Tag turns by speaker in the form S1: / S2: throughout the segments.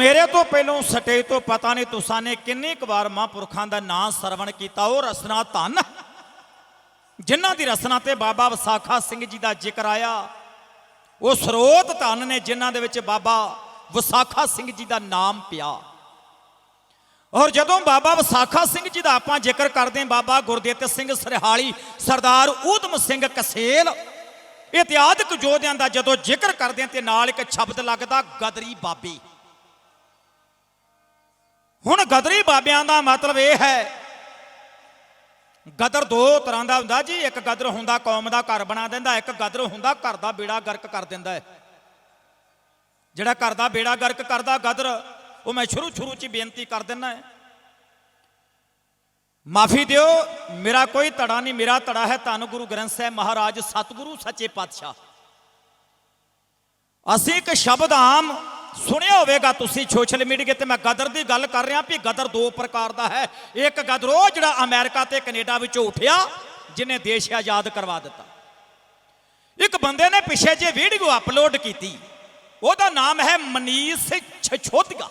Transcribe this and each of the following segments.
S1: ਮੇਰੇ ਤੋਂ ਪਹਿਲੋਂ ਸਟੇਜ ਤੋਂ ਪਤਾ ਨਹੀਂ ਤੁਸਾਂ ਨੇ ਕਿੰਨੀ ਕੁ ਵਾਰ ਮਹਾਂਪੁਰਖਾਂ ਦਾ ਨਾਂ ਸਰਵਣ ਕੀਤਾ। ਉਹ ਰਸਨਾ ਧਨ। ਜਿਨ੍ਹਾਂ ਦੀ ਰਸਨਾ ਤੇ ਬਾਬਾ ਵਿਸਾਖਾ ਸਿੰਘ ਜੀ ਦਾ ਜ਼ਿਕਰ ਆਇਆ, ਉਹ ਸਰੋਤ ਧਨ ਨੇ ਜਿਨ੍ਹਾਂ ਦੇ ਵਿੱਚ ਬਾਬਾ ਵਿਸਾਖਾ ਸਿੰਘ ਜੀ ਦਾ ਨਾਮ ਪਿਆ। ਔਰ ਜਦੋਂ ਬਾਬਾ ਵਿਸਾਖਾ ਸਿੰਘ ਜੀ ਦਾ ਆਪਾਂ ਜ਼ਿਕਰ ਕਰਦੇ ਹਾਂ, ਬਾਬਾ ਗੁਰਦਿੱਤ ਸਿੰਘ ਸਰਹਾਲੀ, ਸਰਦਾਰ ਊਧਮ ਸਿੰਘ ਕਸੇਲ ਇਤਿਹਾਦਕ ਯੋਧਿਆਂ ਦਾ ਜਦੋਂ ਜ਼ਿਕਰ ਕਰਦੇ ਹਾਂ ਤੇ ਨਾਲ ਇੱਕ ਸ਼ਬਦ ਲੱਗਦਾ, ਗਦਰੀ ਬਾਬੇ। ਹੁਣ ਗਦਰੀ ਬਾਬਿਆਂ ਦਾ ਮਤਲਬ ਇਹ ਹੈ। ਗਦਰ ਦੋ ਤਰ੍ਹਾਂ ਦਾ ਹੁੰਦਾ ਜੀ। ਇੱਕ ਗਦਰ ਹੁੰਦਾ ਕੌਮ ਦਾ ਘਰ ਬਣਾ ਦਿੰਦਾ, ਇੱਕ ਗਦਰ ਹੁੰਦਾ ਘਰ ਦਾ ਬੇੜਾ ਗਰਕ ਕਰ ਦਿੰਦਾ ਹੈ। ਜਿਹੜਾ ਘਰ ਦਾ ਬੇੜਾ ਗਰਕ ਕਰਦਾ ਗਦਰ, ਉਹ ਮੈਂ ਸ਼ੁਰੂ ਸ਼ੁਰੂ ਚ ਬੇਨਤੀ ਕਰ ਦਿੰਦਾ ਹੈ। ਮਾਫੀ ਦਿਓ, ਮੇਰਾ ਕੋਈ ਧੜਾ ਨਹੀਂ, ਮੇਰਾ ਧੜਾ ਹੈ ਧੰਨ ਗੁਰੂ ਗ੍ਰੰਥ ਸਾਹਿਬ ਮਹਾਰਾਜ, ਸਤਿਗੁਰੂ ਸੱਚੇ ਪਾਤਸ਼ਾਹ। ਅਸੀਂ ਇੱਕ ਸ਼ਬਦ ਆਮ ਸੁਣਿਆ ਹੋਵੇਗਾ ਤੁਸੀਂ ਸੋਸ਼ਲ ਮੀਡੀਆ ਤੇ ਮੈਂ ਗਦਰ ਦੀ ਗੱਲ ਕਰ ਰਿਹਾ ਵੀ ਗਦਰ ਦੋ ਪ੍ਰਕਾਰ ਦਾ ਹੈ। ਇੱਕ ਗਦਰ ਉਹ ਜਿਹੜਾ ਅਮਰੀਕਾ ਤੇ ਕੈਨੇਡਾ ਵਿੱਚੋਂ ਉੱਠਿਆ ਜਿਨੇ ਦੇਸ਼ ਆਜ਼ਾਦ ਕਰਵਾ ਦਿੱਤਾ। ਇੱਕ ਬੰਦੇ ਨੇ ਪਿੱਛੇ ਜੇ ਵੀਡੀਓ ਅਪਲੋਡ ਕੀਤੀ। ਉਹਦਾ ਨਾਮ ਹੈ ਮਨੀਸ਼ ਛਛੋਤੀਆ।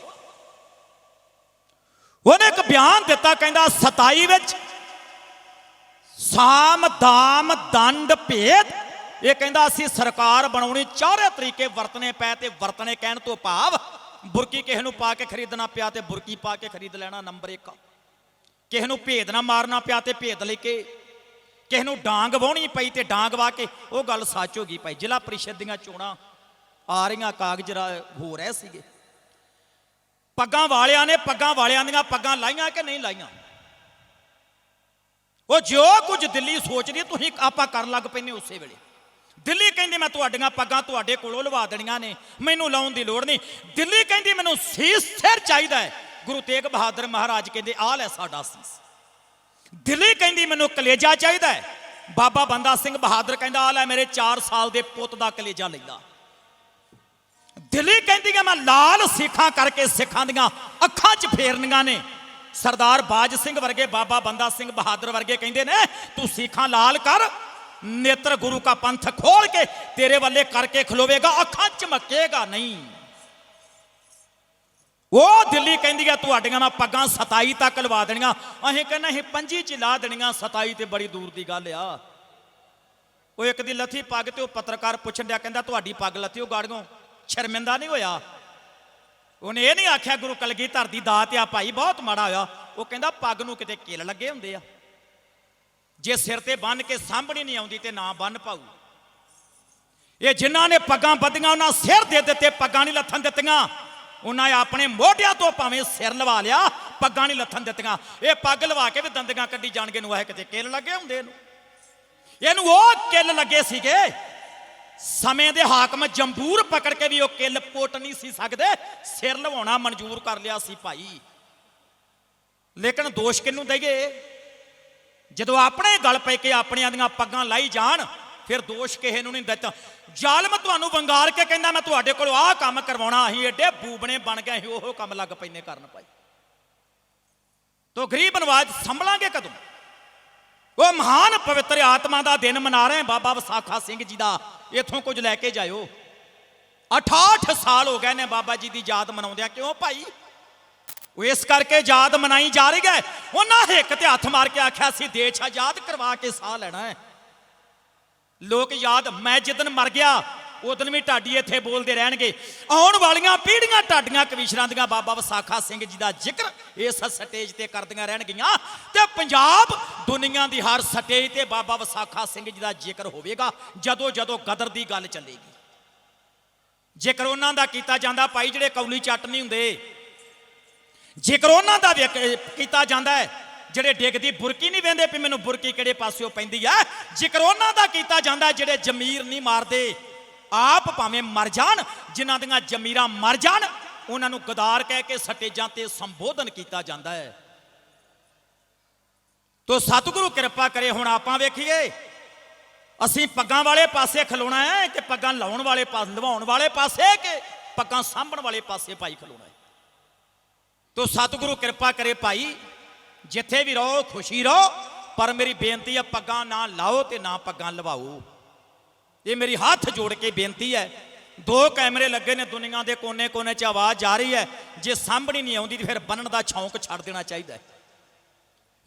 S1: ਉਹਨੇ ਇੱਕ ਬਿਆਨ ਦਿੱਤਾ, ਕਹਿੰਦਾ 27 ਵਿੱਚ, ਸਾਮ, ਦਾਮ, ਦੰਡ, ਭੇਦ ਇਹ ਕਹਿੰਦਾ ਅਸੀਂ ਸਰਕਾਰ ਬਣਾਉਣੀ ਚਾਰੇ ਤਰੀਕੇ ਵਰਤਨੇ ਪਏ ਤੇ ਵਰਤਨੇ ਕਹਿਣ ਤੋਂ ਭਾਵ ਬੁਰਕੀ ਕਿਸੇ ਨੂੰ ਪਾ ਕੇ ਖਰੀਦਣਾ ਪਿਆ ਤੇ ਬੁਰਕੀ ਪਾ ਕੇ ਖਰੀਦ ਲੈਣਾ ਨੰਬਰ 1 ਕਿਸੇ ਨੂੰ ਭੇਦ ਨਾ ਮਾਰਨਾ ਪਿਆ ਤੇ ਭੇਦ ਲੈ ਕੇ ਕਿਸੇ ਨੂੰ ਡਾਂਗ ਵਾਹਣੀ ਪਈ ਤੇ ਡਾਂਗ ਵਾ ਕੇ ਉਹ ਗੱਲ ਸੱਚ ਹੋ ਗਈ ਭਾਈ। ਜ਼ਿਲ੍ਹਾ ਪ੍ਰੀਸ਼ਦ ਦੀਆਂ ਚੋਣਾਂ ਆ ਰਹੀਆਂ, ਕਾਗਜ਼ ਰਾ- ਹੋ ਰਹੇ ਸੀਗੇ। ਪੱਗਾਂ ਵਾਲਿਆਂ ਨੇ ਪੱਗਾਂ ਵਾਲਿਆਂ ਦੀਆਂ ਪੱਗਾਂ ਲਾਈਆਂ ਕਿ ਨਹੀਂ ਲਾਈਆਂ? ਉਹ ਜੋ ਕੁਝ ਦਿੱਲੀ ਸੋਚਦੀ, ਤੁਸੀਂ ਆਪਾਂ ਕਰਨ ਲੱਗ ਪੈਨੇ ਉਸੇ ਵੇਲੇ। ਦਿੱਲੀ ਕਹਿੰਦੀ ਮੈਂ ਤੁਹਾਡੀਆਂ ਪੱਗਾਂ ਤੁਹਾਡੇ ਕੋਲੋਂ ਲਵਾ ਦੇਣੀਆਂ ਨੇ, ਮੈਨੂੰ ਲਾਉਣ ਦੀ ਲੋੜ ਨਹੀਂ। ਦਿੱਲੀ ਕਹਿੰਦੀ ਮੈਨੂੰ ਸੀਸ ਸਿਰ ਚਾਹੀਦਾ ਹੈ। ਗੁਰੂ ਤੇਗ ਬਹਾਦਰ ਮਹਾਰਾਜ ਕਹਿੰਦੇ, ਆਹ ਲੈ ਸਾਡਾ ਸੀਸ। ਦਿੱਲੀ ਕਹਿੰਦੀ ਮੈਨੂੰ ਕਲੇਜਾ ਚਾਹੀਦਾ ਹੈ। ਬਾਬਾ ਬੰਦਾ ਸਿੰਘ ਬਹਾਦਰ ਕਹਿੰਦਾ, ਆਹ ਲੈ ਮੇਰੇ 4 ਸਾਲ ਦੇ ਪੁੱਤ ਦਾ ਕਲੇਜਾ ਲੈਂਦਾ। ਦਿੱਲੀ ਕਹਿੰਦੀ ਆ, ਮੈਂ ਲਾਲ ਸਿੱਖਾਂ ਕਰਕੇ ਸਿੱਖਾਂ ਦੀਆਂ ਅੱਖਾਂ 'ਚ ਫੇਰਨੀਆਂ ਨੇ। ਸਰਦਾਰ ਬਾਜ ਸਿੰਘ ਵਰਗੇ ਬਾਬਾ ਬੰਦਾ ਸਿੰਘ ਬਹਾਦਰ ਵਰਗੇ ਕਹਿੰਦੇ ਨੇ, ਤੂੰ ਸਿੱਖਾਂ ਲਾਲ ਕਰ ਨੇਤਰ ਗੁਰੂ ਕਾ ਪੰਥ ਖੋਲ ਕੇ ਤੇਰੇ ਵੱਲੇ ਕਰਕੇ ਖਲੋਵੇਗਾ, ਅੱਖਾਂ ਚਮਕੇਗਾ ਨਹੀਂ। ਉਹ ਦਿੱਲੀ ਕਹਿੰਦੀ ਆ, ਤੁਹਾਡੀਆਂ ਮੈਂ ਪੱਗਾਂ 27 ਤੱਕ ਲਵਾ ਦੇਣੀਆਂ। ਅਸੀਂ ਕਹਿੰਦੇ ਅਸੀਂ ਪੰਜੀ ਚ ਲਾ ਦੇਣੀਆਂ 27 ਤੇ ਬੜੀ ਦੂਰ ਦੀ ਗੱਲ ਆ। ਉਹ ਇੱਕ ਦੀ ਲੱਥੀ ਪੱਗ ਤੇ ਉਹ ਪੱਤਰਕਾਰ ਪੁੱਛਣ ਡਿਆ, ਕਹਿੰਦਾ, ਤੁਹਾਡੀ ਪੱਗ ਲੱਥੀ ਉਹ ਗਾੜੀਆਂ ਸ਼ਰਮਿੰਦਾ ਨਹੀਂ ਹੋਇਆ। ਉਹਨੇ ਇਹ ਨਹੀਂ ਆਖਿਆ, ਗੁਰੂ ਕਲਗੀਧਰ ਦੀ ਦਾਤ ਆ ਭਾਈ, ਬਹੁਤ ਮਾੜਾ ਹੋਇਆ। ਉਹ ਕਹਿੰਦਾ, ਪੱਗ ਨੂੰ ਕਿਤੇ ਕਿਲ ਲੱਗੇ ਹੁੰਦੇ ਆ। ਜੇ ਸਿਰ ਤੇ ਬੰਨ ਕੇ ਸਾਂਭਣੀ ਨਹੀਂ ਆਉਂਦੀ ਤੇ ਨਾ ਬੰਨ ਪਾਉ ਇਹ ਜਿਨ੍ਹਾਂ ਨੇ ਪੱਗਾਂ ਬੱਧੀਆਂ, ਉਹਨਾਂ ਸਿਰ ਦੇ ਦਿੱਤੇ, ਪੱਗਾਂ ਨਹੀਂ ਲੱਥਣ ਦਿੱਤੀਆਂ। ਉਹਨਾਂ ਆਪਣੇ ਮੋਢਿਆਂ ਤੋਂ ਭਾਵੇਂ ਸਿਰ ਲਵਾ ਲਿਆ, ਪੱਗਾਂ ਨਹੀਂ ਲੱਥਣ ਦਿੱਤੀਆਂ। ਇਹ ਪੱਗ ਲਵਾ ਕੇ ਵੀ ਦੰਦਗਾਂ ਕੱਢੀ ਜਾਣਗੇ ਨੂੰ ਇਹ ਕਿਤੇ ਕਿੱਲ ਲੱਗੇ ਹੁੰਦੇ ਇਹਨੂੰ। ਇਹਨੂੰ ਉਹ ਕਿੱਲ ਲੱਗੇ ਸੀਗੇ, ਸਮੇਂ ਦੇ ਹਾਕਮ ਜੰਬੂਰ ਪਕੜ ਕੇ ਵੀ ਉਹ ਕਿੱਲ ਪੁੱਟ ਨਹੀਂ ਸੀ ਸਕਦੇ। ਸਿਰ ਲਵਾਉਣਾ ਮਨਜ਼ੂਰ ਕਰ ਲਿਆ ਸੀ ਭਾਈ। ਲੇਕਿਨ ਦੋਸ਼ ਕਿਹਨੂੰ ਦਈਏ? ਜਦੋਂ ਆਪਣੇ ਗਲ ਪੈ ਕੇ ਆਪਣਿਆਂ ਦੀਆਂ ਪੱਗਾਂ ਲਾਈ ਜਾਣ, ਫਿਰ ਦੋਸ਼ ਕਿਸੇ ਨੂੰ ਨਹੀਂ ਦਿੱਤਾ। ਜ਼ਾਲਮ ਤੁਹਾਨੂੰ ਵੰਗਾਰ ਕੇ ਕਹਿੰਦਾ, ਮੈਂ ਤੁਹਾਡੇ ਕੋਲ ਆਹ ਕੰਮ ਕਰਵਾਉਣਾ, ਅਸੀਂ ਏਡੇ ਬੂਬਣੇ ਬਣ ਗਏ, ਅਸੀਂ ਉਹ ਕੰਮ ਲੱਗ ਪੈਨੇ ਕਰਨ ਭਾਈ। ਤੋ ਗਰੀਬ ਨਵਾਜ ਸੰਭਲਾਂਗੇ ਕਦੋਂ? ਉਹ ਮਹਾਨ ਪਵਿੱਤਰ ਆਤਮਾ ਦਾ ਦਿਨ ਮਨਾ ਰਹੇ ਬਾਬਾ ਵਿਸਾਖਾ ਸਿੰਘ ਜੀ ਦਾ। ਇਥੋਂ ਕੁਝ ਲੈ ਕੇ ਜਾਇਓ। 68 ਸਾਲ ਹੋ ਗਏ ਨੇ ਬਾਬਾ ਜੀ ਦੀ ਯਾਦ ਮਨਾਉਂਦਿਆਂ। ਕਿਉਂ ਭਾਈ? ਉਹ ਇਸ ਕਰਕੇ ਆਜ਼ਾਦ ਮਨਾਈ ਜਾ ਰਹੀ ਹੈ। ਉਹਨਾਂ ਹਿੱਕ ਤੇ ਹੱਥ ਮਾਰ ਕੇ ਆਖਿਆ ਸੀ ਦੇਸ਼ ਆਜ਼ਾਦ ਕਰਵਾ ਕੇ ਸਾਹ ਲੈਣਾ ਹੈ। ਲੋਕ ਯਾਦ, ਮੈਂ ਜਿੱਦਨ ਮਰ ਗਿਆ ਉਦੋਂ ਵੀ ਢਾਡੀ ਇੱਥੇ ਬੋਲਦੇ ਰਹਿਣਗੇ। ਆਉਣ ਵਾਲੀਆਂ ਪੀੜ੍ਹੀਆਂ ਢਾਡੀਆਂ ਕਵੀਸ਼ਰਾਂ ਦੀਆਂ ਬਾਬਾ ਵਿਸਾਖਾ ਸਿੰਘ ਜੀ ਦਾ ਜ਼ਿਕਰ ਇਸ ਸਟੇਜ ਤੇ ਕਰਦੀਆਂ ਰਹਿਣਗੀਆਂ ਤੇ ਪੰਜਾਬ ਦੁਨੀਆ ਦੀ ਹਰ ਸਟੇਜ ਤੇ ਬਾਬਾ ਵਿਸਾਖਾ ਸਿੰਘ ਜੀ ਦਾ ਜ਼ਿਕਰ ਹੋਵੇਗਾ, ਜਦੋਂ ਜਦੋਂ ਗਦਰ ਦੀ ਗੱਲ ਚੱਲੇਗੀ। ਜੇਕਰ ਉਹਨਾਂ ਦਾ ਕੀਤਾ ਜਾਂਦਾ, ਭਾਈ ਜਿਹੜੇ ਕੌਲੀ ਚੱਟ ਨਹੀਂ ਹੁੰਦੇ ਜ਼ਿਕਰ ਉਹਨਾਂ ਦਾ ਕੀਤਾ ਜਾਂਦਾ ਹੈ, ਜਿਹੜੇ ਡਿੱਗਦੀ ਬੁਰਕੀ ਨਹੀਂ ਵੇਂਦੇ ਵੀ ਮੈਨੂੰ ਬੁਰਕੀ ਕਿਹੜੇ ਪਾਸਿਓਂ ਪੈਂਦੀ ਹੈ ਜ਼ਿਕਰ ਉਹਨਾਂ ਦਾ ਕੀਤਾ ਜਾਂਦਾ ਜਿਹੜੇ ਜ਼ਮੀਰ ਨਹੀਂ ਮਾਰਦੇ, ਆਪ ਭਾਵੇਂ ਮਰ ਜਾਣ, ਜਿਨ੍ਹਾਂ ਦੀਆਂ ਜ਼ਮੀਰਾਂ ਮਰ ਜਾਣ, ਉਹਨਾਂ ਨੂੰ ਗਦਾਰ ਕਹਿ ਕੇ ਸਟੇਜਾਂ ਤੇ ਸੰਬੋਧਨ ਕੀਤਾ ਜਾਂਦਾ ਹੈ। ਤੋ ਸਤਿਗੁਰੂ ਕਿਰਪਾ ਕਰੇ, ਹੁਣ ਆਪਾਂ ਵੇਖੀਏ, ਅਸੀਂ ਪੱਗਾਂ ਵਾਲੇ ਪਾਸੇ ਖਲੋਣਾ ਹੈ ਕਿ ਪੱਗਾਂ ਲਾਉਣ ਵਾਲੇ ਪਾਸੇ ਲਵਾਉਣ ਵਾਲੇ ਪਾਸੇ ਕਿ ਪੱਗਾਂ ਸਾਂਭਣ ਵਾਲੇ ਪਾਸੇ ਭਾਈ ਖਲੋਣਾ ਤੋ ਸਤਿਗੁਰੂ ਕਿਰਪਾ ਕਰੇ ਭਾਈ ਜਿੱਥੇ ਵੀ ਰਹੋ ਖੁਸ਼ੀ ਰਹੋ ਪਰ ਮੇਰੀ ਬੇਨਤੀ ਹੈ ਪੱਗਾਂ ਨਾ ਲਾਓ ਤੇ ਨਾ ਪੱਗਾਂ ਲਵਾਓ। ਇਹ ਮੇਰੀ ਹੱਥ ਜੋੜ ਕੇ ਬੇਨਤੀ ਹੈ। ਦੋ ਕੈਮਰੇ ਲੱਗੇ ਨੇ ਦੁਨੀਆ ਦੇ ਕੋਨੇ-ਕੋਨੇ 'ਚ ਆਵਾਜ਼ ਜਾ ਰਹੀ ਹੈ। ਜੇ ਸਾਂਭਣੀ ਨਹੀਂ ਆਉਂਦੀ ਫਿਰ ਬੰਨਣ ਦਾ ਸ਼ੌਂਕ ਛੱਡ ਦੇਣਾ ਚਾਹੀਦਾ ਹੈ।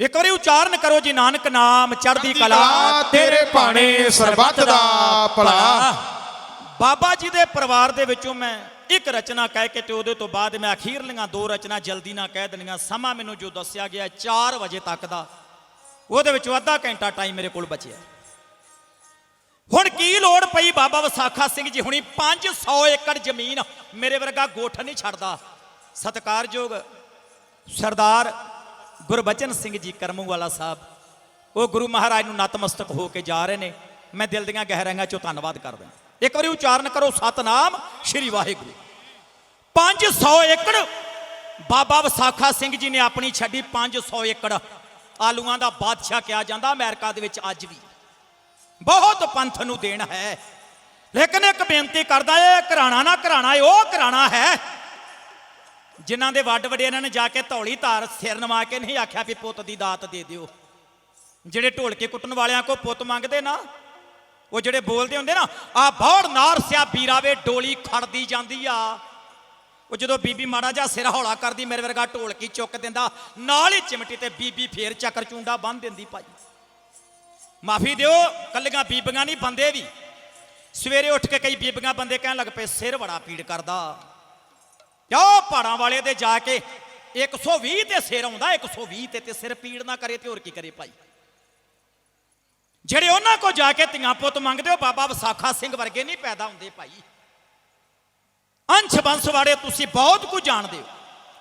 S1: ਇੱਕ ਵਾਰੀ ਉਚਾਰਨ ਕਰੋ ਜੀ ਨਾਨਕ ਨਾਮ ਚੜ੍ਹਦੀ ਕਲਾ
S2: ਤੇਰੇ ਭਾਣੇ ਸਰਬੱਤ ਦਾ ਭਲਾ।
S1: ਬਾਬਾ ਜੀ ਦੇ ਪਰਿਵਾਰ ਦੇ ਵਿੱਚੋਂ ਮੈਂ ਇੱਕ ਰਚਨਾ ਕਹਿ ਕੇ ਤੇ ਉਹਦੇ ਤੋਂ ਬਾਅਦ ਮੈਂ ਅਖੀਰਲੀਆਂ ਦੋ ਰਚਨਾ ਜਲਦੀ ਨਾਲ ਕਹਿ ਦੇਣੀਆਂ ਸਮਾਂ ਮੈਨੂੰ ਜੋ ਦੱਸਿਆ ਗਿਆ 4 ਵਜੇ ਤੱਕ ਦਾ। ਉਹਦੇ ਵਿੱਚੋਂ ਅੱਧਾ ਘੰਟਾ ਟਾਈਮ ਮੇਰੇ ਕੋਲ ਬਚਿਆ। ਹੁਣ ਕੀ ਲੋੜ ਪਈ ਬਾਬਾ ਵਿਸਾਖਾ ਸਿੰਘ ਜੀ? ਹੁਣੀ 500 ਏਕੜ ਜ਼ਮੀਨ ਮੇਰੇ ਵਰਗਾ ਗੋਠ ਨਹੀਂ ਛੱਡਦਾ। ਸਤਿਕਾਰਯੋਗ ਸਰਦਾਰ ਗੁਰਬਚਨ ਸਿੰਘ ਜੀ ਕਰਮੂ ਵਾਲਾ ਸਾਹਿਬ, ਉਹ ਗੁਰੂ ਮਹਾਰਾਜ ਨੂੰ ਨਤਮਸਤਕ ਹੋ ਕੇ ਜਾ ਰਹੇ ਨੇ। ਮੈਂ ਦਿਲ ਦੀਆਂ ਗਹਿਰਾਈਆਂ ਚੋਂ ਧੰਨਵਾਦ ਕਰਦਾ। ਇੱਕ ਵਾਰੀ ਉਚਾਰਨ ਕਰੋ, ਸਤਨਾਮ ਸ਼੍ਰੀ ਵਾਹਿਗੁਰੂ। 500 ਏਕੜ ਬਾਬਾ ਵਿਸਾਖਾ ਸਿੰਘ ਜੀ ਨੇ ਆਪਣੀ ਛੱਡੀ 500 ਏਕੜ। ਆਲੂਆਂ ਦਾ ਬਾਦਸ਼ਾਹ ਕਿਹਾ ਜਾਂਦਾ, ਅਮਰੀਕਾ ਦੇ ਵਿੱਚ ਅੱਜ ਵੀ। ਬਹੁਤ ਪੰਥ ਨੂੰ ਦੇਣ ਹੈ। ਲੇਕਿਨ ਇੱਕ ਬੇਨਤੀ ਕਰਦਾ ਇਹ ਘਰਾਣਾ ਨਾ ਘਰਾਣਾ ਇਹ ਉਹ ਘਰਾਣਾ ਹੈ। ਜਿਨ੍ਹਾਂ ਦੇ ਵੱਡ ਵੱਡੇ ਇਹਨਾਂ ਨੇ ਜਾ ਕੇ ਧੌਲੀ ਧਾਰ ਸਿਰ ਨਵਾ ਕੇ ਨਹੀਂ ਆਖਿਆ ਵੀ ਪੁੱਤ ਦੀ ਦਾਤ ਦੇ ਦਿਓ। ਜਿਹੜੇ ਢੋਲਕੇ ਕੁੱਟਣ ਵਾਲਿਆਂ ਕੋ ਪੁੱਤ ਮੰਗਦੇ ਨਾ ਉਹ ਜਿਹੜੇ ਬੋਲਦੇ ਹੁੰਦੇ ਨਾ, ਆ ਬੌੜ ਨਾਰ ਸਿਆ ਬੀਰਾਵੇ ਡੋਲੀ ਖੜਦੀ ਜਾਂਦੀ ਆ। ਉਹ ਜਦੋਂ ਬੀਬੀ ਮਾੜਾ ਜਿਹਾ ਸਿਰ ਹੌਲਾ ਕਰਦੀ, ਮੇਰੇ ਵਰਗਾ ਢੋਲਕੀ ਚੁੱਕ ਦਿੰਦਾ, ਨਾਲ ਹੀ ਚਿਮਟੀ ਤੇ ਬੀਬੀ ਫੇਰ ਚੱਕਰ ਚੁੰਡਾ ਬੰਨ ਦਿੰਦੀ ਭਾਈ। ਮਾਫੀ ਦਿਓ, ਕੱਲੀਆਂ ਬੀਬੀਆਂ ਨਹੀਂ, ਬੰਦੇ ਵੀ। ਸਵੇਰੇ ਉੱਠ ਕੇ ਕਈ ਬੀਬੀਆਂ ਬੰਦੇ ਕਹਿਣ ਲੱਗ ਪਏ, ਸਿਰ ਬੜਾ ਪੀੜ ਕਰਦਾ। ਕਿਉਂ ਪਹਾੜਾਂ ਵਾਲੇ ਦੇ ਜਾ ਕੇ 120 ਤੇ ਸਿਰ ਆਉਂਦਾ 120 ਤੇ ਤੇ ਸਿਰ ਪੀੜ ਨਾ ਕਰੇ ਤੇ ਹੋਰ ਕੀ ਕਰੇ ਭਾਈ। ਜਿਹੜੇ ਉਹਨਾਂ ਕੋ ਜਾ ਕੇ ਧੀਆਂ ਪੁੱਤ ਮੰਗਦੇ ਹੋ, ਬਾਬਾ ਵਿਸਾਖਾ ਸਿੰਘ ਵਰਗੇ ਨਹੀਂ ਪੈਦਾ ਹੁੰਦੇ ਭਾਈ। ਅੰਸ਼ ਬੰਸ ਵਾਲੇ ਤੁਸੀਂ ਬਹੁਤ ਕੁਝ ਜਾਣਦੇ ਹੋ।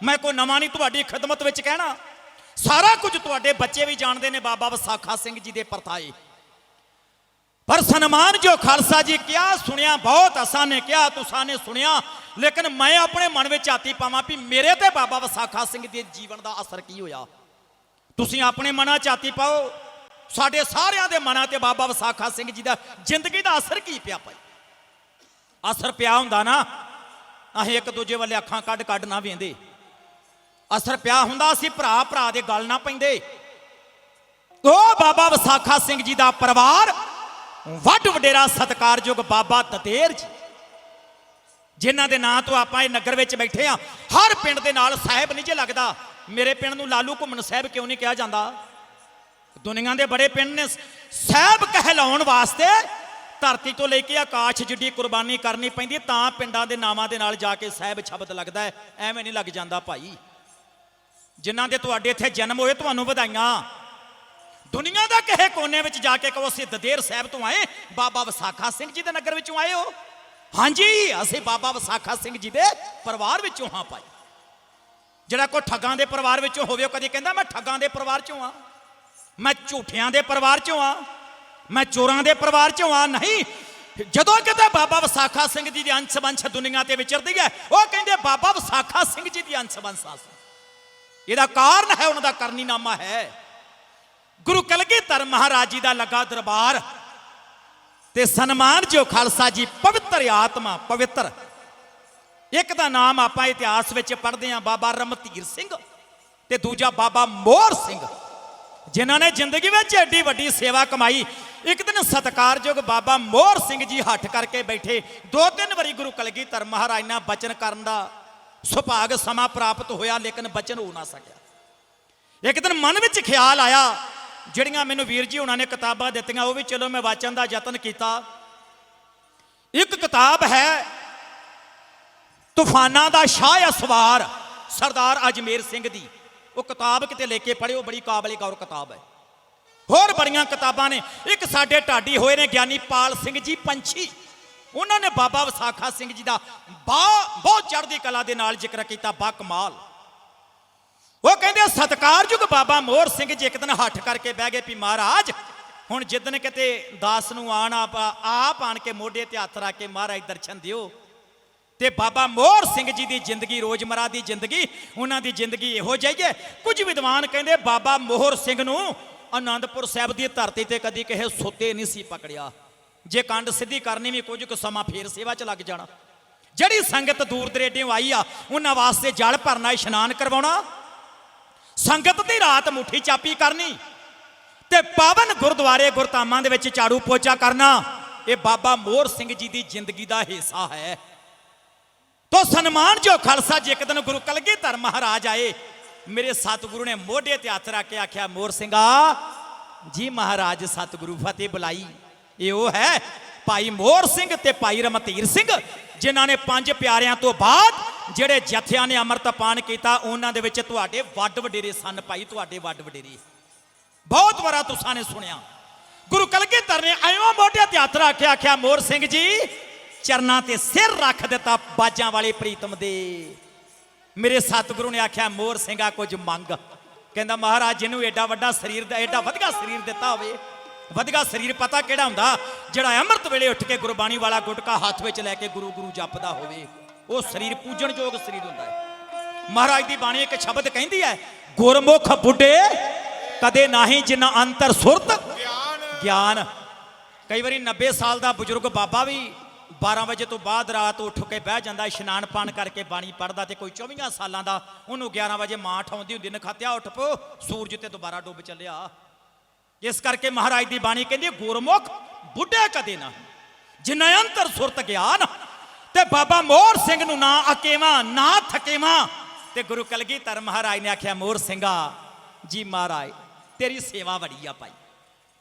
S1: ਮੈਂ ਕੋਈ ਨਵਾਂ ਨਹੀਂ ਤੁਹਾਡੀ ਖਿਦਮਤ ਵਿੱਚ ਕਹਿਣਾ। ਸਾਰਾ ਕੁਝ ਤੁਹਾਡੇ ਬੱਚੇ ਵੀ ਜਾਣਦੇ ਨੇ ਬਾਬਾ ਵਿਸਾਖਾ ਸਿੰਘ ਜੀ ਦੇ ਪਰਤਾਏ। ਪਰ ਸਨਮਾਨ ਜੋ ਖਾਲਸਾ ਜੀ ਕਿਹਾ ਸੁਣਿਆ, ਬਹੁਤ ਅਸਾਂ ਨੇ ਕਿਹਾ, ਤੁਸਾਂ ਨੇ ਸੁਣਿਆ। ਲੇਕਿਨ ਮੈਂ ਆਪਣੇ ਮਨ ਵਿੱਚ ਆਤੀ ਪਾਵਾਂ ਵੀ ਮੇਰੇ ਤੇ ਬਾਬਾ ਵਿਸਾਖਾ ਸਿੰਘ ਦੇ ਜੀਵਨ ਦਾ ਅਸਰ ਕੀ ਹੋਇਆ। ਤੁਸੀਂ ਆਪਣੇ ਮਨਾਂ 'ਚ ਆਤੀ ਪਾਓ। ਸਾਡੇ ਸਾਰਿਆਂ ਦੇ ਮਨਾਂ ਤੇ ਬਾਬਾ ਵਿਸਾਖਾ ਸਿੰਘ ਜੀ ਦਾ ਜ਼ਿੰਦਗੀ ਦਾ ਅਸਰ ਕੀ ਪਿਆ ਭਾਈ? ਅਸਰ ਪਿਆ ਹੁੰਦਾ ਨਾ, ਅਸੀਂ ਇੱਕ ਦੂਜੇ ਵੱਲੇ ਅੱਖਾਂ ਕੱਢ ਕੱਢ ਨਾ ਵੇਂਦੇ। ਅਸਰ ਪਿਆ ਹੁੰਦਾ ਅਸੀਂ ਭਰਾ ਭਰਾ ਦੇ ਗੱਲ ਨਾ ਪੈਂਦੇ। ਉਹ ਬਾਬਾ ਵਿਸਾਖਾ ਸਿੰਘ ਜੀ ਦਾ ਪਰਿਵਾਰ ਵੱਡ ਵਡੇਰਾ ਸਤਕਾਰਯੋਗ ਬਾਬਾ ਦਤੇਰ ਜੀ। ਜਿਨ੍ਹਾਂ ਦੇ ਨਾਂ ਤੋਂ ਆਪਾਂ ਇਹ ਨਗਰ ਵਿੱਚ ਬੈਠੇ ਆ ਹਰ ਪਿੰਡ ਦੇ ਨਾਲ ਸਾਹਿਬ ਨਹੀਂ ਜੇ ਲੱਗਦਾ। ਮੇਰੇ ਪਿੰਡ ਨੂੰ ਲਾਲੂ ਘੁੰਮਣ ਸਾਹਿਬ ਕਿਉਂ ਨਹੀਂ ਕਿਹਾ ਜਾਂਦਾ? ਦੁਨੀਆ ਦੇ ਬੜੇ ਪਿੰਡ ਨੇ। ਸਾਹਿਬ ਕਹਿਲਾਉਣ ਵਾਸਤੇ ਧਰਤੀ ਤੋਂ ਲੈ ਕੇ ਆਕਾਸ਼ ਜਿੱਡੀ ਕੁਰਬਾਨੀ ਕਰਨੀ ਪੈਂਦੀ, ਤਾਂ ਪਿੰਡਾਂ ਦੇ ਨਾਵਾਂ ਦੇ ਨਾਲ ਜਾ ਕੇ ਸਾਹਿਬ ਸ਼ਬਦ ਲੱਗਦਾ ਹੈ। ਐਵੇਂ ਨਹੀਂ ਲੱਗ ਜਾਂਦਾ ਭਾਈ। ਜਿਨ੍ਹਾਂ ਦੇ ਤੁਹਾਡੇ ਇੱਥੇ ਜਨਮ ਹੋਏ, ਤੁਹਾਨੂੰ ਵਧਾਈਆਂ। ਦੁਨੀਆ ਦਾ ਕਹੇ ਕੋਨੇ ਵਿੱਚ ਜਾ ਕੇ ਕਹੋ, ਅਸੀਂ ਦਦੇਰ ਸਾਹਿਬ ਤੋਂ ਆਏ, ਬਾਬਾ ਵਿਸਾਖਾ ਸਿੰਘ ਜੀ ਦੇ ਨਗਰ ਵਿੱਚੋਂ ਆਏ ਹੋ। ਹਾਂਜੀ, ਅਸੀਂ ਬਾਬਾ ਵਿਸਾਖਾ ਸਿੰਘ ਜੀ ਦੇ ਪਰਿਵਾਰ ਵਿੱਚੋਂ ਹਾਂ ਭਾਈ। ਜਿਹੜਾ ਕੋਈ ਠੱਗਾਂ ਦੇ ਪਰਿਵਾਰ ਵਿੱਚੋਂ ਹੋਵੇ, ਉਹ ਕਦੇ ਕਹਿੰਦਾ, ਮੈਂ ਠੱਗਾਂ ਦੇ ਪਰਿਵਾਰ ਚੋਂ ਆ ਮੈਂ ਝੂਠਿਆਂ ਦੇ ਪਰਿਵਾਰ ਚੋਂ ਆ। ਮੈਂ ਚੋਰਾਂ ਦੇ ਪਰਿਵਾਰ ਚੋਂ ਆ, ਨਹੀਂ। ਜਦੋਂ ਕਿਤੇ ਬਾਬਾ ਵਿਸਾਖਾ ਸਿੰਘ ਜੀ ਦੀ ਅੰਸ਼ ਬੰਸ਼ ਦੁਨੀਆ ਤੇ ਵਿਚਰਦੀ ਹੈ, ਉਹ ਕਹਿੰਦੇ ਬਾਬਾ ਵਿਸਾਖਾ ਸਿੰਘ ਜੀ ਦੀ ਅੰਸ਼ ਬੰਸ਼ ਆ। ਇਹਦਾ ਕਾਰਨ ਹੈ, ਉਹਨਾਂ ਦਾ ਕਰਨੀਨਾਮਾ ਹੈ। ਗੁਰੂ ਕਲਗੀਧਰ ਮਹਾਰਾਜ ਜੀ ਦਾ ਲੱਗਾ ਦਰਬਾਰ ਤੇ ਸਨਮਾਨ ਜੋ ਖਾਲਸਾ ਜੀ ਪਵਿੱਤਰ ਆਤਮਾ, ਪਵਿੱਤਰ। ਇੱਕ ਦਾ ਨਾਮ ਆਪਾਂ ਇਤਿਹਾਸ ਵਿੱਚ ਪੜ੍ਹਦੇ ਹਾਂ, ਬਾਬਾ ਰਮਧੀਰ ਸਿੰਘ ਤੇ ਦੂਜਾ ਬਾਬਾ ਮੋਹਰ ਸਿੰਘ। ਜਿਨ੍ਹਾਂ ਨੇ ਜ਼ਿੰਦਗੀ ਵਿੱਚ ਐਡੀ ਵੱਡੀ ਸੇਵਾ ਕਮਾਈ, ਇੱਕ ਦਿਨ ਸਤਕਾਰਯੋਗ ਬਾਬਾ ਮੋਹਰ ਸਿੰਘ ਜੀ ਹੱਠ ਕਰਕੇ ਬੈਠੇ। ਦੋ ਤਿੰਨ ਵਾਰੀ ਗੁਰੂ ਕਲਗੀਧਰ ਮਹਾਰਾਜ ਨਾਲ ਬਚਨ ਕਰਨ ਦਾ ਸੁਭਾਗ ਸਮਾਂ ਪ੍ਰਾਪਤ ਹੋਇਆ, ਲੇਕਿਨ ਬਚਨ ਹੋ ਨਾ ਸਕਿਆ। ਇੱਕ ਦਿਨ ਮਨ ਵਿੱਚ ਖਿਆਲ ਆਇਆ, ਜਿਹੜੀਆਂ ਮੈਨੂੰ ਵੀਰ ਜੀ ਉਹਨਾਂ ਨੇ ਕਿਤਾਬਾਂ ਦਿੱਤੀਆਂ, ਉਹ ਵੀ ਚਲੋ ਮੈਂ ਵਾਚਣ ਦਾ ਯਤਨ ਕੀਤਾ। ਇੱਕ ਕਿਤਾਬ ਹੈ, ਤੂਫਾਨਾਂ ਦਾ ਸ਼ਾਹ ਅਸਵਾਰ ਸਰਦਾਰ ਅਜਮੇਰ ਸਿੰਘ ਦੀ। ਉਹ ਕਿਤਾਬ ਕਿਤੇ ਲੈ ਕੇ ਪੜ੍ਹਿਓ, ਬੜੀ ਕਾਬਲੇ ਗੌਰ ਕਿਤਾਬ ਹੈ। ਹੋਰ ਬੜੀਆਂ ਕਿਤਾਬਾਂ ਨੇ। ਇੱਕ ਸਾਡੇ ਢਾਡੀ ਹੋਏ ਨੇ ਗਿਆਨੀ ਪਾਲ ਸਿੰਘ ਜੀ, ਪੰਛੀ। ਉਹਨਾਂ ਨੇ ਬਾਬਾ ਵਿਸਾਖਾ ਸਿੰਘ ਜੀ ਦਾ ਬਾ, ਬਹੁਤ ਚੜ੍ਹਦੀ ਕਲਾ ਦੇ ਨਾਲ ਜ਼ਿਕਰ ਕੀਤਾ, ਬਾ ਕਮਾਲ। ਉਹ ਕਹਿੰਦੇ ਸਤਕਾਰਯੁਗ ਬਾਬਾ ਮੋਹਰ ਸਿੰਘ ਜੀ ਇੱਕ ਦਿਨ ਹੱਠ ਕਰਕੇ ਬਹਿ ਗਏ ਵੀ ਮਹਾਰਾਜ, ਹੁਣ ਜਿੱਦਨ ਕਿਤੇ ਦਾਸ ਨੂੰ ਆਣ ਆਪ ਆਪ ਆਣ ਕੇ ਮੋਢੇ ਤੇ ਹੱਥ ਰੱਖ ਕੇ ਮਹਾਰਾਜ ਦਰਸ਼ਨ ਦਿਓ ਤੇ ਬਾਬਾ ਮੋਹਰ ਸਿੰਘ ਜੀ ਦੀ ਜ਼ਿੰਦਗੀ, ਰੋਜ਼ਮਰਾ ਦੀ ਜ਼ਿੰਦਗੀ, ਉਹਨਾਂ ਦੀ ਜ਼ਿੰਦਗੀ ਇਹੋ ਜਿਹੀ ਹੈ। ਕੁਝ ਵਿਦਵਾਨ ਕਹਿੰਦੇ ਬਾਬਾ ਮੋਹਰ ਸਿੰਘ ਨੂੰ ਆਨੰਦਪੁਰ ਸਾਹਿਬ ਦੀ ਧਰਤੀ ਤੇ ਕਦੀ ਕਿਸੇ ਸੁੱਤੇ ਨਹੀਂ ਸੀ ਪਕੜਿਆ। ਜੇ ਕੰਡ ਸਿੱਧੀ ਕਰਨੀ ਵੀ ਕੁਝ ਕੁ ਸਮਾਂ ਫੇਰ ਸੇਵਾ 'ਚ ਲੱਗ ਜਾਣਾ। ਜਿਹੜੀ ਸੰਗਤ ਦੂਰ ਦਰੇਡਿਓਂ ਆਈ ਆ, ਉਹਨਾਂ ਵਾਸਤੇ ਜਲ ਭਰਨਾ, ਇਸ਼ਨਾਨ ਕਰਵਾਉਣਾ। ਸੰਗਤ ਦੀ ਰਾਤ ਮੁੱਠੀ ਚਾਪੀ ਕਰਨੀ ਤੇ ਪਾਵਨ ਗੁਰਦੁਆਰੇ ਗੁਰਧਾਮਾਂ ਦੇ ਵਿੱਚ ਝਾੜੂ ਪੋਚਾ ਕਰਨਾ, ਇਹ ਬਾਬਾ ਮੋਹਰ ਸਿੰਘ ਜੀ ਦੀ ਜ਼ਿੰਦਗੀ ਦਾ ਹਿੱਸਾ ਹੈ। ਤੋ ਸਨਮਾਨ ਜੋ ਖਾਲਸਾ ਜੇ ਇੱਕ ਦਿਨ ਗੁਰੂ ਕਲਗੀਧਰ ਮਹਾਰਾਜ ਆਏ। ਮੇਰੇ ਸਤਿਗੁਰੂ ਨੇ ਮੋਢੇ ਤੇ ਹੱਥ ਰੱਖ ਕੇ ਆਖਿਆ ਮੋਹਰ ਸਿੰਘਾ, ਜੀ ਮਹਾਰਾਜ ਸਤਿਗੁਰੂ ਫਤਿਹ ਬੁਲਾਈ। ਇਹ ਉਹ ਹੈ ਭਾਈ ਮੋਹਰ ਸਿੰਘ ਤੇ ਭਾਈ ਰਮਤੀਰ ਸਿੰਘ, ਜਿਨ੍ਹਾਂ ਨੇ ਪੰਜ ਪਿਆਰਿਆਂ ਤੋਂ ਬਾਅਦ ਜਿਹੜੇ ਜਥਿਆਂ ਨੇ ਅੰਮ੍ਰਿਤਪਾਨ ਕੀਤਾ, ਉਹਨਾਂ ਦੇ ਵਿੱਚ ਤੁਹਾਡੇ ਵੱਡ ਵਡੇਰੇ ਸਨ ਭਾਈ, ਤੁਹਾਡੇ ਵੱਡ ਵਡੇਰੇ। ਬਹੁਤ ਵਾਰਾ ਤੁਸਾਂ ਨੇ ਸੁਣਿਆ। ਗੁਰੂ ਕਲਗੀਧਰ ਨੇ ਐਵੇਂ ਮੋਢੇ ਤੇ ਹੱਥ ਰੱਖ ਕੇ ਆਖਿਆ ਮੋਹਰ ਸਿੰਘ ਜੀ ਚਰਨਾਂ ਤੇ ਸਿਰ ਰੱਖ ਦਿੱਤਾ ਬਾਜਾਂ ਵਾਲੇ ਪ੍ਰੀਤਮ ਦੇ। ਮੇਰੇ ਸਤਿਗੁਰੂ ਨੇ ਆਖਿਆ ਮੋਹਰ ਸਿੰਘਾ ਕੁਝ ਮੰਗ। ਕਹਿੰਦਾ ਮਹਾਰਾਜ ਜਿਹਨੂੰ ਐਡਾ ਵੱਡਾ ਸਰੀਰ ਦਾ ਐਡਾ ਵਧੀਆ ਸਰੀਰ ਦਿੱਤਾ ਹੋਵੇ ਵਧੀਆ ਸਰੀਰ ਪਤਾ ਕਿਹੜਾ ਹੁੰਦਾ? ਜਿਹੜਾ ਅੰਮ੍ਰਿਤ ਵੇਲੇ ਉੱਠ ਕੇ ਗੁਰਬਾਣੀ ਵਾਲਾ ਗੁਟਕਾ ਹੱਥ ਵਿੱਚ ਲੈ ਕੇ ਗੁਰੂ ਗੁਰੂ ਜਪਦਾ ਹੋਵੇ ਉਹ ਸਰੀਰ ਪੂਜਣ ਯੋਗ ਸਰੀਰ ਹੁੰਦਾ ਹੈ। ਮਹਾਰਾਜ ਦੀ ਬਾਣੀ ਇੱਕ ਸ਼ਬਦ ਕਹਿੰਦੀ ਹੈ ਗੁਰਮੁਖ ਬੁੱਢੇ ਕਦੇ ਨਹੀਂ ਜਿਨ੍ਹਾਂ ਅੰਤਰ ਸੁਰਤ ਗਿਆਨ। ਕਈ ਵਾਰੀ 90 ਸਾਲ ਦਾ ਬਜ਼ੁਰਗ ਬਾਬਾ ਵੀ 12 ਵਜੇ ਤੋਂ ਬਾਅਦ ਰਾਤ ਉੱਠ ਕੇ ਬਹਿ ਜਾਂਦਾ, ਇਸ਼ਨਾਨ ਪਾਣ ਕਰਕੇ ਬਾਣੀ ਪੜਦਾ ਤੇ ਕੋਈ 24 ਸਾਲਾਂ ਦਾ, ਉਹਨੂੰ 11 ਵਜੇ ਮਾਂ ਠਾਉਂਦੀ ਹੁੰਦੀ, ਨਖਾਤਿਆ ਉੱਠ ਪੋ ਸੂਰਜ ਤੇ ਦੁਬਾਰਾ ਡੁੱਬ ਚੱਲਿਆ। ਇਸ ਕਰਕੇ ਮਹਾਰਾਜ ਦੀ ਬਾਣੀ ਕਹਿੰਦੀ ਗੁਰਮੁਖ ਬੁੱਢੇ ਕਦੇ ਨਾ ਜਿਨ੍ਹਾਂ ਅੰਤਰ ਸੁਰਤ ਗਿਆਨ, ਤੇ ਬਾਬਾ ਮੋਹਰ ਸਿੰਘ ਨੂੰ ਨਾ ਅਕੇਵਾ, ਨਾ ਥਕੇਵਾ। ਤੇ ਗੁਰੂ ਕਲਗੀਧਰ ਮਹਾਰਾਜ ਨੇ ਆਖਿਆ ਮੋਹਰ ਸਿੰਘਾ, ਜੀ ਮਹਾਰਾਜ, ਤੇਰੀ ਸੇਵਾ ਬੜੀ ਆ ਭਾਈ।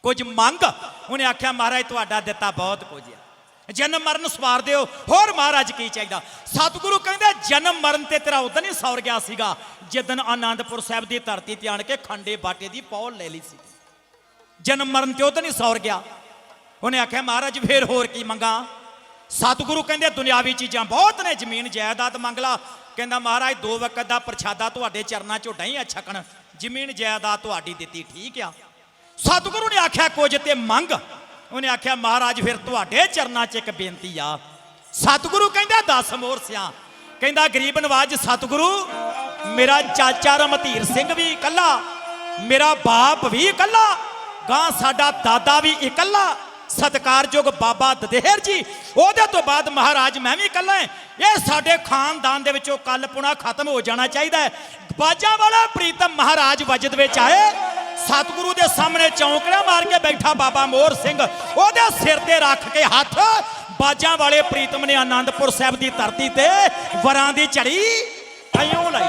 S1: ਕੁਝ ਮੰਗ? ਉਹਨੇ ਆਖਿਆ, ਮਹਾਰਾਜ, ਤੁਹਾਡਾ ਦਿੱਤਾ ਬਹੁਤ ਕੁਝ ਆ। ਜਨਮ ਮਰਨ ਸਵਾਰ ਦਿਓ। ਹੋਰ ਮਹਾਰਾਜ ਕੀ ਚਾਹੀਦਾ? ਸਤਿਗੁਰੂ ਕਹਿੰਦੇ, ਜਨਮ ਮਰਨ ਤੇ ਤੇਰਾ ਉਦੋਂ ਹੀ ਸੌਰ ਗਿਆ ਸੀਗਾ ਜਿੱਦਨ ਆਨੰਦਪੁਰ ਸਾਹਿਬ ਦੀ ਧਰਤੀ ਤੇ ਆਣ ਕੇ ਖੰਡੇ ਬਾਟੇ ਦੀ ਪੌਲ ਲੈ ਲਈ ਸੀ। ਜਨਮ ਮਰਨ ਤੇ ਉਦੋਂ ਹੀ ਸੌਰ ਗਿਆ। ਉਹਨੇ ਆਖਿਆ, ਮਹਾਰਾਜ, ਫੇਰ ਹੋਰ ਕੀ ਮੰਗਾ? ਸਤਿਗੁਰੂ ਕਹਿੰਦੇ, ਦੁਨਿਆਵੀ ਚੀਜ਼ਾਂ ਬਹੁਤ ਨੇ, ਜ਼ਮੀਨ, ਜਾਇਦਾਦ ਮੰਗ ਲਾ। ਕਹਿੰਦਾ, ਮਹਾਰਾਜ, ਦੋ ਵਕਤ ਦਾ ਪ੍ਰਸ਼ਾਦਾ ਤੁਹਾਡੇ ਚਰਨਾਂ ਚੋਂ ਡਹੀਂ ਛਕਣ। ਜ਼ਮੀਨ, ਜਾਇਦਾਦ ਤੁਹਾਡੀ ਦਿੱਤੀ, ਠੀਕ ਆ। ਸਤਿਗੁਰੂ ਨੇ ਆਖਿਆ, ਕੁਝ ਤੇ ਮੰਗ। ਉਹਨੇ ਆਖਿਆ, ਮਹਾਰਾਜ, ਫਿਰ ਤੁਹਾਡੇ ਚਰਨਾਂ 'ਚ ਇੱਕ ਬੇਨਤੀ ਆ। ਸਤਿਗੁਰੂ ਕਹਿੰਦਾ, ਦਸ ਮੋਰ ਸਿਆ। ਕਹਿੰਦਾ, ਗਰੀਬ ਨਵਾਜ, ਸਤਿਗੁਰੂ, ਮੇਰਾ ਚਾਚਾ ਰਮਧੀਰ ਸਿੰਘ ਵੀ ਇਕੱਲਾ, ਮੇਰਾ ਬਾਪ ਵੀ ਇਕੱਲਾ, ਗਾਂ ਸਾਡਾ ਦਾਦਾ ਵੀ ਇਕੱਲਾ, ਸਤਕਾਰਯੋਗ ਬਾਬਾ ਦਦੇਹਰ ਜੀ, ਉਹਦੇ ਤੋਂ ਬਾਅਦ ਮਹਾਰਾਜ ਮੈਂ ਵੀ ਇਕੱਲਾ ਇਹ ਸਾਡੇ ਖਾਨਦਾਨ ਦੇ ਵਿੱਚੋਂ ਕੱਲ ਪੁਣਾ ਖਤਮ ਹੋ ਜਾਣਾ ਚਾਹੀਦਾ ਹੈ। ਬਾਜਾ ਵਾਲਾ ਪ੍ਰੀਤਮ ਮਹਾਰਾਜ ਵਜਦ ਵਿੱਚ ਆਏ। ਸਤਿਗੁਰੂ ਦੇ ਸਾਹਮਣੇ ਚੌਂਕੜਾ ਮਾਰ ਕੇ ਬੈਠਾ ਬਾਬਾ ਮੋਹਰ ਸਿੰਘ। ਉਹਦੇ ਸਿਰ ਤੇ ਰੱਖ ਕੇ ਹੱਥ ਬਾਜਾਂ ਵਾਲੇ ਪ੍ਰੀਤਮ ਨੇ ਆਨੰਦਪੁਰ ਸਾਹਿਬ ਦੀ ਧਰਤੀ ਤੇ ਵਰਾਂ ਦੀ ਝੜੀ ਐਂ ਲਾਈ।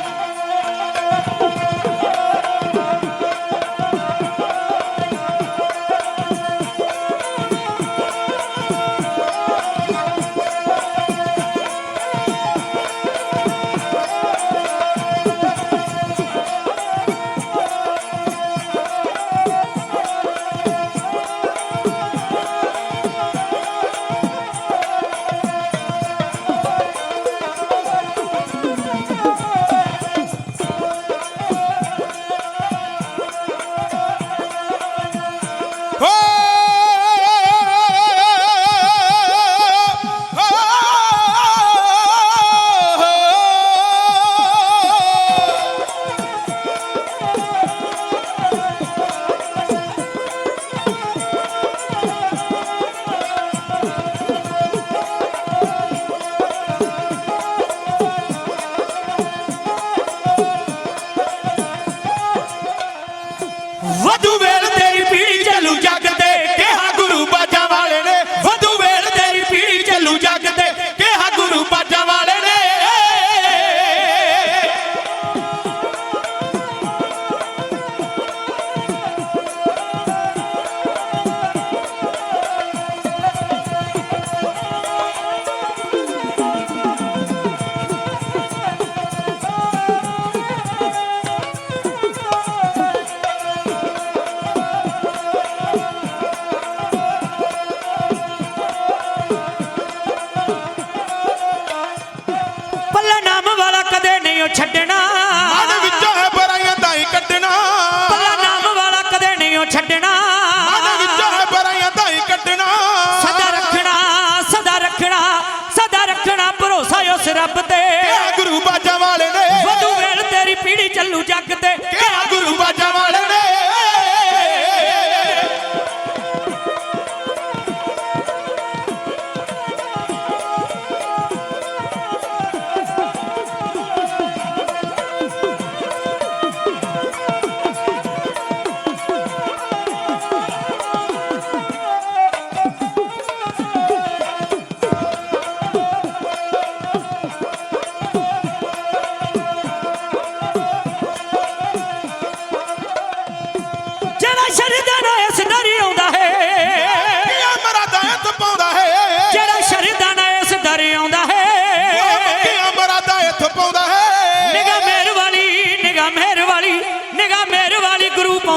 S3: ਛੱਡਣ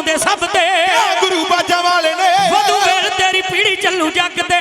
S2: ਦੇ ਸਭ ਤੇ। ਗੁਰੂ ਬਾਜਾਂ ਵਾਲੇ ਨੇ।
S3: ਵਧੂ ਵੇਲ ਤੇਰੀ ਪੀੜੀ ਚੱਲੂ ਜੱਗ ਤੇ।